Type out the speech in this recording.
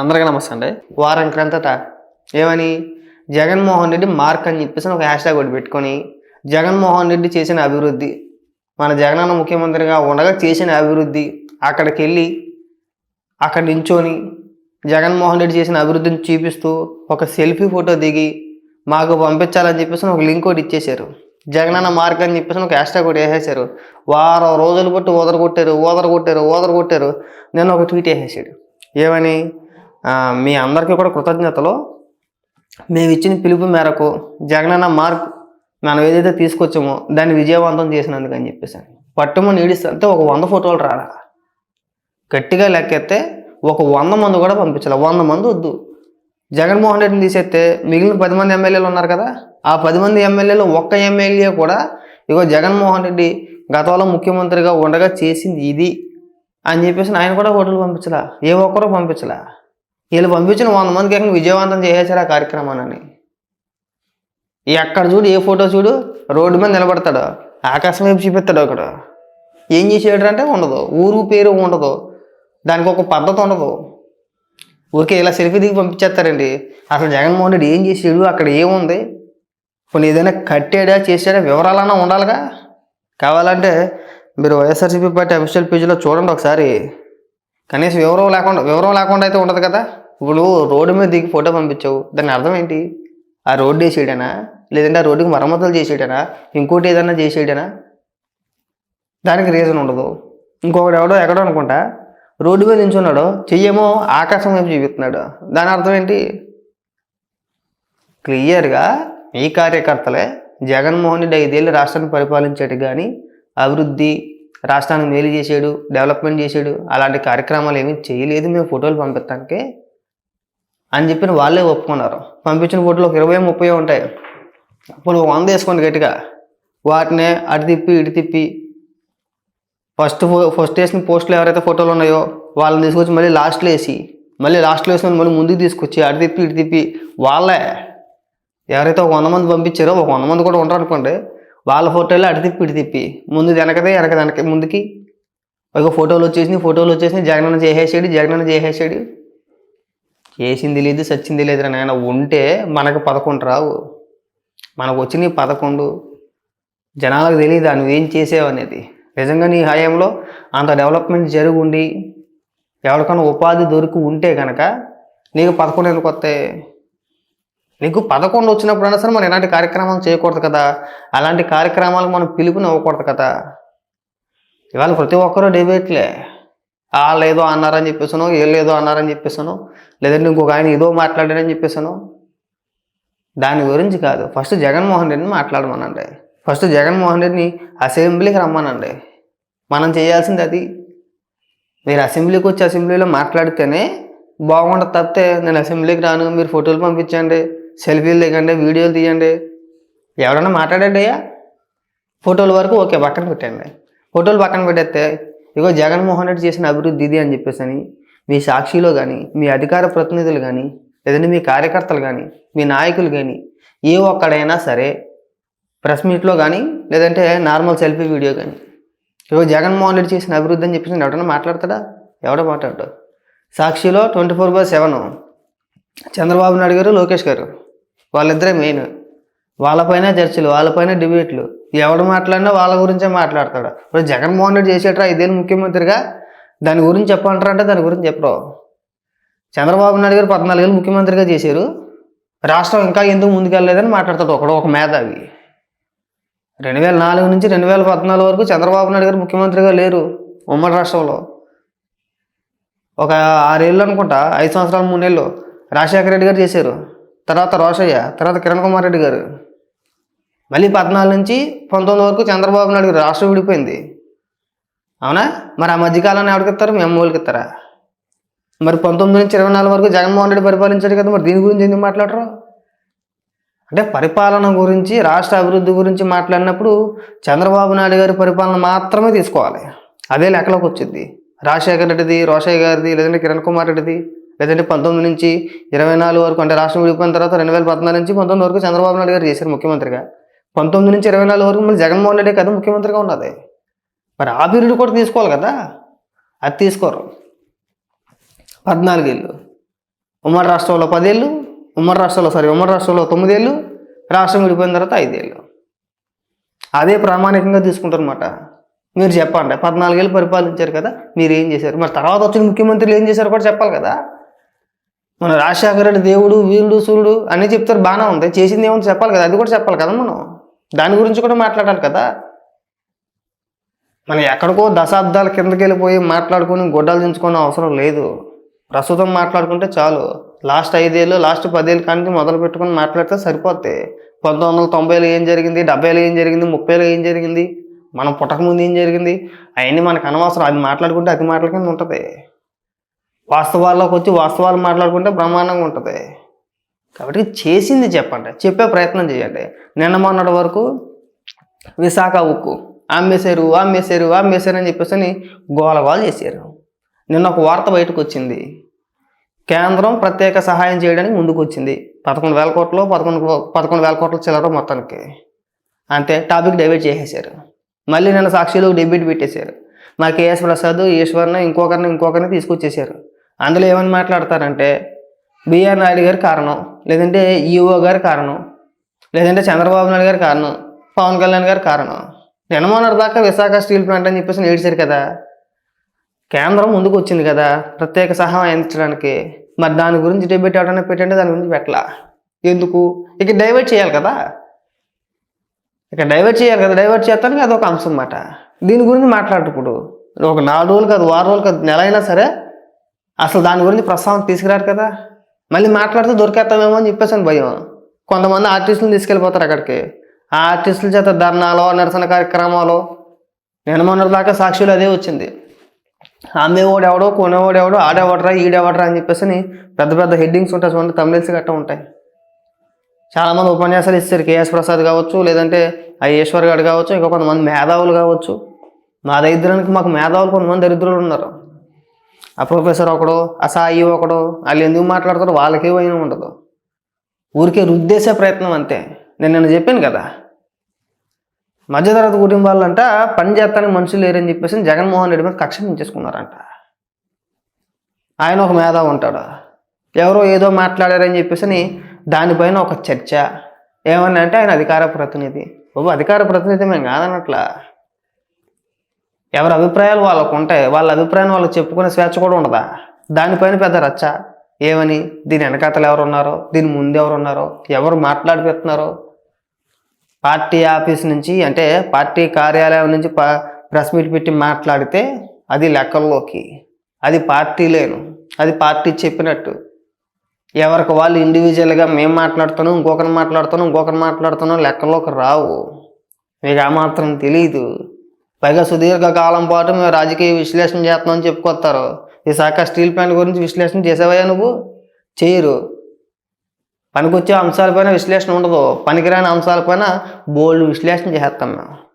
అందరికీ నమస్తే అండి. వారం క్రిందట ఏమని? జగన్మోహన్ రెడ్డి మార్క్ అని చెప్పేసి ఒక హ్యాష్ ట్యాగ్ ఒకటి పెట్టుకొని జగన్మోహన్ రెడ్డి చేసిన అభివృద్ధి మన జగనన్న ముఖ్యమంత్రిగా ఉండగా చేసిన అభివృద్ధి అక్కడికి వెళ్ళి అక్కడ నించొని జగన్మోహన్ రెడ్డి చేసిన అభివృద్ధిని చూపిస్తూ ఒక సెల్ఫీ ఫోటో దిగి మాకు పంపించాలని చెప్పేసి ఒక లింక్ ఒకటి ఇచ్చేశారు. జగనన్న మార్క్ అని చెప్పేసి ఒక హ్యాష్ ట్యాగ్ ఒకటి వేసేసారు వారం రోజులు బట్టి ఓదర కొట్టారు ఓదర కొట్టారు ఓదర కొట్టారు నేను ఒక ట్వీట్ వేసేసాడు ఏమని? మీ అందరికీ కూడా కృతజ్ఞతలు. మేము ఇచ్చిన పిలుపు మేరకు జగనన్న మార్క్ మనం ఏదైతే తీసుకొచ్చామో దాన్ని విజయవంతం చేసినందుకు అని చెప్పేసి పట్టుమని ఈడిస్తే ఒక వంద ఫోటోలు రాడా గట్టిగా లెక్కెత్తే ఒక వంద మంది కూడా పంపించాలి. వంద మంది వద్దు. జగన్మోహన్ రెడ్డిని తీసేస్తే మిగిలిన పది మంది ఎమ్మెల్యేలు ఉన్నారు కదా ఆ పది మంది ఎమ్మెల్యేలు ఒక్క ఎమ్మెల్యే కూడా ఇగో జగన్మోహన్ రెడ్డి గతంలో ముఖ్యమంత్రిగా ఉండగా చేసింది ఇది అని చెప్పేసి ఆయన కూడా ఫోటోలు పంపించలా. ఏ ఒక్కరూ పంపించలా. వీళ్ళు పంపించిన వంద మందికి ఏకంగా విజయవంతం చేసేసారు ఆ కార్యక్రమాన్ని? ఎక్కడ చూడు ఏ ఫోటో చూడు రోడ్డు మీద నిలబడతాడు. ఆకాశం వైపు చూపిస్తాడు అక్కడ. ఏం చేసాడు అంటే ఉండదు. ఊరు పేరు ఉండదు. దానికి ఒక పద్ధతి ఉండదు. ఊరికే ఇలా సెల్ఫీ దిగి పంపించేస్తారండి. అసలు జగన్మోహన్ రెడ్డి ఏం చేసాడు? అక్కడ ఏముంది? కొన్ని ఏదైనా కట్టాడా చేశాడా వివరాలన్నా ఉండాలిగా? కావాలంటే మీరు వైఎస్ఆర్సీపీ పార్టీ అఫీషియల్ పేజీలో చూడండి ఒకసారి. కనీసం వివరం లేకుండా వివరం లేకుండా అయితే ఉండదు కదా? ఇప్పుడు రోడ్డు మీద దిగి ఫోటో పంపించావు. దాని అర్థం ఏంటి? ఆ రోడ్డు వేసేయడానా లేదంటే ఆ రోడ్డుకి మరమ్మతులు చేసేయడానా? ఇంకోటి ఏదైనా చేసేయడానా? దానికి రీజన్ ఉండదు. ఇంకొకటి ఎవడో ఎక్కడో అనుకుంటా రోడ్డు మీద నించున్నాడు చెయ్యేమో ఆకాశం వైపు చూపిస్తున్నాడు. దాని అర్థం ఏంటి? క్లియర్గా ఈ కార్యకర్తలే జగన్మోహన్ రెడ్డి ఐదేళ్ళు రాష్ట్రాన్ని పరిపాలించాడు కానీ అభివృద్ధి రాష్ట్రానికి మేలు చేసాడు డెవలప్మెంట్ చేసాడు అలాంటి కార్యక్రమాలు ఏమీ చేయలేదు. మేము ఫోటోలు పంపిస్తానికి అని చెప్పిన వాళ్ళే ఒప్పుకున్నారు. పంపించిన ఫోటోలు ఒక ఇరవై ముప్పై ఉంటాయి. అప్పుడు వంద వేసుకోండి గట్టిగా. వాటినే అటు తిప్పి ఇటు తిప్పి. ఫస్ట్ ఫస్ట్ వేసిన పోస్టులు ఎవరైతే ఫోటోలు ఉన్నాయో వాళ్ళని తీసుకొచ్చి మళ్ళీ లాస్ట్లో వేసి మళ్ళీ లాస్ట్లో వేసిన మళ్ళీ ముందుకు తీసుకొచ్చి అటు తిప్పి ఇటు తిప్పి. వాళ్ళే ఎవరైతే ఒక వంద మంది పంపించారో ఒక వంద మంది కూడా ఉంటారు అనుకోండి. వాళ్ళ ఫోటోలు అటు తిప్పి ఇటు తిప్పి. ముందు వెనకదే వెనక వెనక ముందుకి. ఒక ఫోటోలు వచ్చేసినాయి ఫోటోలు వచ్చేసినాయి. జగనన్న చేసేసాడు జగనన్న చేసేసాడు. వేసింది లేదు సచ్చింది లేదు నాయన. ఉంటే మనకు పదకొండు రావు. మనకు వచ్చినాయి పదకొండు. జనాలకు తెలియదు నువ్వేం చేసావు అనేది? నిజంగా నీ హయాంలో అంత డెవలప్మెంట్ జరిగి ఉండి ఎవరికైనా ఉపాధి దొరికి ఉంటే కనుక నీకు పదకొండు ఎందుకు వస్తాయి నీకు పదకొండు వచ్చినప్పుడైనా సరే మనం ఎలాంటి కార్యక్రమాలు చేయకూడదు కదా? అలాంటి కార్యక్రమాలకు మనం పిలుపుని ఇవ్వకూడదు కదా? ఇవాళ ప్రతి ఒక్కరూ డిబేట్లే. వాళ్ళు ఏదో అన్నారని చెప్పేసాను వీళ్ళు ఏదో అన్నారని చెప్పేసాను లేదంటే ఇంకొక ఆయన ఏదో మాట్లాడారని చెప్పేసాను. దాని గురించి కాదు. ఫస్ట్ జగన్మోహన్ రెడ్డిని మాట్లాడమనండి. ఫస్ట్ జగన్మోహన్ రెడ్డిని అసెంబ్లీకి రమ్మనండి. మనం చేయాల్సింది అది. మీరు అసెంబ్లీకి వచ్చి అసెంబ్లీలో మాట్లాడితేనే బాగుండదు తప్పితే నేను అసెంబ్లీకి రాను. మీరు ఫోటోలు పంపించండి సెల్ఫీలు దిగండి వీడియోలు తీయండి. ఎవడన్నా మాట్లాడండి అయ్యా. ఫోటోల వరకు ఓకే పక్కన పెట్టండి. ఫోటోలు పక్కన పెట్టేస్తే ఇగో జగన్మోహన్ రెడ్డి చేసిన అభివృద్ధి ఇది అని చెప్పేసి అని మీ సాక్షిలో కానీ మీ అధికార ప్రతినిధులు కానీ లేదంటే మీ కార్యకర్తలు కానీ మీ నాయకులు కానీ ఏ ఒక్కడైనా సరే ప్రెస్ మీట్లో కానీ లేదంటే నార్మల్ సెల్ఫీ వీడియో కానీ ఇగో జగన్మోహన్ రెడ్డి చేసిన అభివృద్ధి అని చెప్పేసి ఎవడన్నా మాట్లాడతాడా? ఎవడో మాట్లాడతాడు. సాక్షిలో twenty four by seven Chandrababu Naidu garu Lokesh garu వాళ్ళిద్దరే మెయిన్. వాళ్ళపైన చర్చలు వాళ్ళపైన డిబేట్లు. ఎవడు మాట్లాడినా వాళ్ళ గురించే మాట్లాడతాడు. ఇప్పుడు జగన్మోహన్ రెడ్డి చేసేట్రా ఇదేళ్ళు ముఖ్యమంత్రిగా? దాని గురించి చెప్పమంటారా అంటే దాని గురించి చెప్పరు. చంద్రబాబు నాయుడు గారు పద్నాలుగేళ్ళు ముఖ్యమంత్రిగా చేశారు. రాష్ట్రం ఇంకా ఎందుకు ముందుకెళ్ళలేదని మాట్లాడతాడు ఒకడు ఒక మేధావి. రెండు వేల నాలుగు నుంచి రెండు వేల పద్నాలుగు వరకు చంద్రబాబు నాయుడు గారు ముఖ్యమంత్రిగా లేరు ఉమ్మడి రాష్ట్రంలో. ఒక ఆరేళ్ళు అనుకుంటా ఐదు సంవత్సరాలు మూడేళ్ళు రాజశేఖర రెడ్డి గారు చేశారు. తర్వాత రోషయ్య తర్వాత కిరణ్ కుమార్ రెడ్డి గారు. మళ్ళీ పద్నాలుగు నుంచి పంతొమ్మిది వరకు చంద్రబాబు నాయుడు రాష్ట్రం విడిపోయింది. అవునా? మరి ఆ మధ్యకాలాన్ని ఎవరికి ఇస్తారు? మీ అమ్మోళ్ళకి ఇస్తారా? మరి పంతొమ్మిది నుంచి ఇరవై నాలుగు వరకు జగన్మోహన్ రెడ్డి పరిపాలించాడు కదా మరి దీని గురించి ఎందుకు మాట్లాడరు? అంటే పరిపాలన గురించి రాష్ట్ర అభివృద్ధి గురించి మాట్లాడినప్పుడు చంద్రబాబు నాయుడు గారి పరిపాలన మాత్రమే తీసుకోవాలి. అదే లెక్కలోకి వచ్చింది. రాజశేఖర రెడ్డిది రోషయ్య గారిది లేదంటే కిరణ్ కుమార్ రెడ్డిది లేదంటే పంతొమ్మిది నుంచి ఇరవై నాలుగు వరకు అంటే రాష్ట్రం విడిపోయిన తర్వాత రెండు వేల పద్నాలుగు నుంచి పంతొమ్మిది వరకు చంద్రబాబు నాయుడు గారు చేశారు ముఖ్యమంత్రిగా. పంతొమ్మిది నుంచి ఇరవై నాలుగు వరకు మళ్ళీ జగన్మోహన్ రెడ్డి కదా ముఖ్యమంత్రిగా ఉన్నది. మరి ఆ పీరియడ్ కూడా తీసుకోవాలి కదా? అది తీసుకోరు. పద్నాలుగేళ్ళు. ఉమ్మడి రాష్ట్రంలో పదేళ్ళు ఉమ్మడి రాష్ట్రంలో సారీ ఉమ్మడి రాష్ట్రంలో తొమ్మిదేళ్ళు రాష్ట్రం విడిపోయిన తర్వాత ఐదేళ్ళు. అదే ప్రామాణికంగా తీసుకుంటారన్నమాట. మీరు చెప్పండి. పద్నాలుగేళ్ళు పరిపాలించారు కదా? మీరు ఏం చేశారు? మరి తర్వాత వచ్చిన ముఖ్యమంత్రులు ఏం చేశారు కూడా చెప్పాలి కదా? మన రాజశేఖర రెడ్డి దేవుడు వీరుడు సూర్యుడు అన్నీ చెప్తారు. బాగానే ఉంది. చేసింది ఏమో చెప్పాలి కదా? అది కూడా చెప్పాలి కదా మనం? దాని గురించి కూడా మాట్లాడాలి కదా. మనం ఎక్కడికో దశాబ్దాల కిందకి వెళ్ళిపోయి మాట్లాడుకొని గొడ్డలు దించుకునే అవసరం లేదు. ప్రస్తుతం మాట్లాడుకుంటే చాలు. లాస్ట్ ఐదేళ్ళు లాస్ట్ పదేళ్ళు కానీ మొదలు పెట్టుకొని మాట్లాడితే సరిపోద్ది. పంతొమ్మిది వందల తొంభైలో ఏం జరిగింది డెబ్బైలో ఏం జరిగింది ముప్పైలో ఏం జరిగింది మనం పుట్టకముందు ఏం జరిగింది అవన్నీ మనకు అనవసరం. అది మాట్లాడుకుంటే అది మాటల కింద ఉంటుంది. వాస్తవాల్లోకి వచ్చి వాస్తవాలు మాట్లాడుకుంటే బ్రహ్మాండంగా ఉంటుంది. కాబట్టి చేసింది చెప్పండి చెప్పే ప్రయత్నం చేయండి. నిన్న మొన్నటి వరకు విశాఖ ఉక్కు అమ్మేశారు అమ్మేశారు అమ్మేశారు అని చెప్పేసి అని గోల చేశారు. నిన్న ఒక వార్త బయటకు వచ్చింది కేంద్రం ప్రత్యేక సహాయం చేయడానికి ముందుకు వచ్చింది పదకొండు వేల కోట్లు పదకొండు పదకొండు వేల కోట్ల చిల్లర మొత్తానికి. అంతే టాపిక్ డైవర్ట్ చేసేసారు మళ్ళీ నిన్న సాక్షిలో డెబిట్ పెట్టేశారు. మా కేఎస్ ప్రసాద్ ఈశ్వర్ని ఇంకొకరిని ఇంకొకరిని తీసుకొచ్చేసారు అందులో ఏమని మాట్లాడతారంటే బిఆర్ నాయుడు గారి కారణం లేదంటే ఈఓ గారి కారణం లేదంటే చంద్రబాబు నాయుడు గారి కారణం పవన్ కళ్యాణ్ గారి కారణం. నిన్నమోనర్ దాకా విశాఖ స్టీల్ ప్లాంట్ అని చెప్పేసి ఏడ్చారు కదా. కేంద్రం ముందుకు వచ్చింది కదా ప్రత్యేక సహాయం అందించడానికి. మరి దాని గురించి డెబిట్ అవడానికి పెట్టండి దాని గురించి పెట్టలా. ఎందుకు? ఇక డైవర్ట్ చేయాలి కదా. ఇక డైవర్ట్ చేయాలి కదా. డైవర్ట్ చేస్తానికి అదొక అంశం అన్నమాట. దీని గురించి మాట్లాడేటప్పుడు ఒక నాలుగు రోజులు కాదు వారం రోజులు కాదు నెల అయినా సరే అసలు దాని గురించి ప్రస్తావన తీసుకురారు కదా. మళ్ళీ మాట్లాడితే దొరికేస్తామేమో అని చెప్పేసి అని భయం. కొంతమంది ఆర్టిస్టులు తీసుకెళ్ళిపోతారు అక్కడికి. ఆ ఆర్టిస్టుల చేత ధర్నాలో నిరసన కార్యక్రమాలు నేను దాకా సాక్షులు అదే వచ్చింది. అమ్మేవాడు ఎవడో కొనేవాడు ఎవడో ఆడేవాడరా ఈడేవాడరా అని చెప్పేసి పెద్ద పెద్ద హెడ్డింగ్స్ ఉంటాయి చూడండి తమిళస్ గట్టా ఉంటాయి. చాలామంది ఉపన్యాసాలు ఇస్తారు. కేఎస్ ప్రసాద్ కావచ్చు లేదంటే ఆ ఈశ్వర్ గారు కావచ్చు ఇంకా కొంతమంది మేధావులు కావచ్చు. మా దరిద్రానికి మాకు మేధావులు కొంతమంది దరిద్రులు ఉన్నారు. ఆ ప్రొఫెసర్ ఒకడు ఆ సాయి ఒకడు వాళ్ళు ఎందుకు మాట్లాడతారు వాళ్ళకే పోయిన ఉండదు. ఊరికే రుద్దేసే ప్రయత్నం అంతే. నేను నిన్న చెప్పాను కదా. మధ్యతరగతి కుటుంబాలంట పని చేస్తానికి మనుషులు లేరని చెప్పేసి జగన్మోహన్ రెడ్డి మీద కక్ష పెంచేసుకున్నారంట ఆయన ఒక మేధావు ఉంటాడు. ఎవరో ఏదో మాట్లాడారని చెప్పేసి అని దానిపైన ఒక చర్చ. ఏమన్నా అంటే ఆయన అధికార ప్రతినిధి. బాబు అధికార ప్రతినిధి మేము కాదన్నట్లా ఎవరి అభిప్రాయాలు వాళ్ళకు ఉంటాయి వాళ్ళ అభిప్రాయం వాళ్ళకి చెప్పుకునే స్వేచ్ఛ కూడా ఉండదా? దానిపైన పెద్ద రచ్చ. ఏమని? దీని వెనకాతలు ఎవరు ఉన్నారో దీని ముందు ఎవరు ఉన్నారో ఎవరు మాట్లాడిపెడుతున్నారో పార్టీ ఆఫీస్ నుంచి అంటే పార్టీ కార్యాలయం నుంచి ప ప్రెస్ మీట్ పెట్టి మాట్లాడితే అది లెక్కల్లోకి. అది పార్టీ లేను. అది పార్టీ చెప్పినట్టు. ఎవరికి వాళ్ళు ఇండివిజువల్గా మేము మాట్లాడుతున్నాం ఇంకొకరిని మాట్లాడుతున్నాం ఇంకొకరు మాట్లాడుతున్నాం లెక్కల్లోకి రావు. మీకు ఆ మాత్రం తెలియదు పైగా సుదీర్ఘ కాలం పాటు మేము రాజకీయ విశ్లేషణ చేస్తున్నామని చెప్పుకొస్తారు. విశాఖ స్టీల్ ప్లాంట్ గురించి విశ్లేషణ చేసేవయ్యా నువ్వు? చేయరు. పనికొచ్చే అంశాలపైన విశ్లేషణ ఉండదు. పనికిరాని అంశాలపైన బోల్డ్ విశ్లేషణ చేస్తాం మేము.